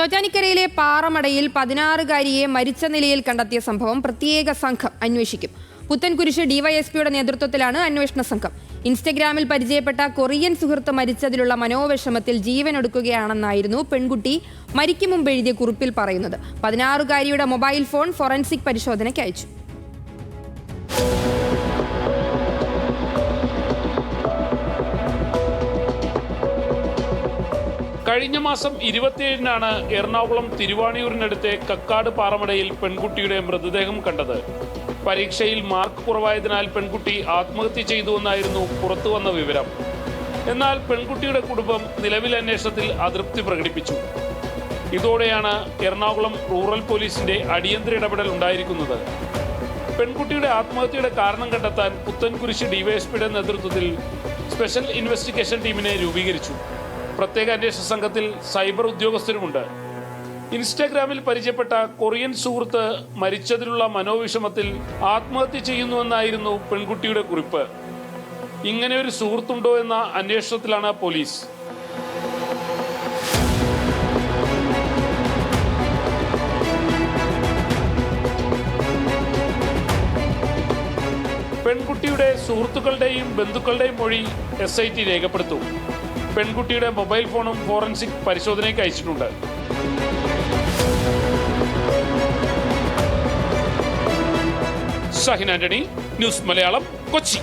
ചോറ്റാനിക്കരയിലെ പാറമടയിൽ പതിനാറുകാരിയെ മരിച്ച നിലയിൽ കണ്ടെത്തിയ സംഭവം പ്രത്യേക സംഘം അന്വേഷിക്കും. പുത്തൻകുരിശ് ഡിവൈഎസ്പിയുടെ നേതൃത്വത്തിലാണ് അന്വേഷണ സംഘം. ഇൻസ്റ്റഗ്രാമിൽ പരിചയപ്പെട്ട കൊറിയൻ സുഹൃത്ത് മരിച്ചതിലുള്ള മനോവിഷമത്തിൽ ജീവനൊടുക്കുകയാണെന്നായിരുന്നു പെൺകുട്ടി മരിക്കും മുമ്പ് എഴുതിയ കുറിപ്പിൽ പറയുന്നത്. പതിനാറുകാരിയുടെ മൊബൈൽ ഫോൺ ഫോറൻസിക് പരിശോധനയ്ക്ക് അയച്ചു. കഴിഞ്ഞ മാസം ഇരുപത്തിയേഴിനാണ് എറണാകുളം തിരുവാണിയൂരിനടുത്തെ കക്കാട് പാറമടയിൽ പെൺകുട്ടിയുടെ മൃതദേഹം കണ്ടത്. പരീക്ഷയിൽ മാർക്ക് കുറവായതിനാൽ പെൺകുട്ടി ആത്മഹത്യ ചെയ്തുവെന്നായിരുന്നു പുറത്തുവന്ന വിവരം. എന്നാൽ പെൺകുട്ടിയുടെ കുടുംബം നിലവിൽ അന്വേഷണത്തിൽ അതൃപ്തി പ്രകടിപ്പിച്ചു. ഇതോടെയാണ് എറണാകുളം റൂറൽ പോലീസിന്റെ അടിയന്തര ഇടപെടൽ ഉണ്ടായിരിക്കുന്നത്. പെൺകുട്ടിയുടെ ആത്മഹത്യയുടെ കാരണം കണ്ടെത്താൻ പുത്തൻകുരിശ് ഡിവൈഎസ്പിയുടെ നേതൃത്വത്തിൽ സ്പെഷ്യൽ ഇൻവെസ്റ്റിഗേഷൻ ടീമിനെ രൂപീകരിച്ചു. പ്രത്യേക അന്വേഷണ സംഘത്തിൽ സൈബർ ഉദ്യോഗസ്ഥരുമുണ്ട്. ഇൻസ്റ്റാഗ്രാമിൽ പരിചയപ്പെട്ട കൊറിയൻ സുഹൃത്ത് മരിച്ചതിലുള്ള മനോവിഷമത്തിൽ ആത്മഹത്യ ചെയ്യുന്നുവെന്നായിരുന്നു പെൺകുട്ടിയുടെ കുറിപ്പ്. ഇങ്ങനെ ഒരു സുഹൃത്തുണ്ടോ എന്ന അന്വേഷണത്തിലാണ് പോലീസ്. പെൺകുട്ടിയുടെ സുഹൃത്തുക്കളുടെയും ബന്ധുക്കളുടെയും മൊഴി എസ് ഐ ടി രേഖപ്പെടുത്തും. പെൺകുട്ടിയുടെ മൊബൈൽ ഫോണും ഫോറൻസിക് പരിശോധനയ്ക്ക് അയച്ചിട്ടുണ്ട്. ഷഹിൻ ആന്റണി ന്യൂസ് മലയാളം കൊച്ചി.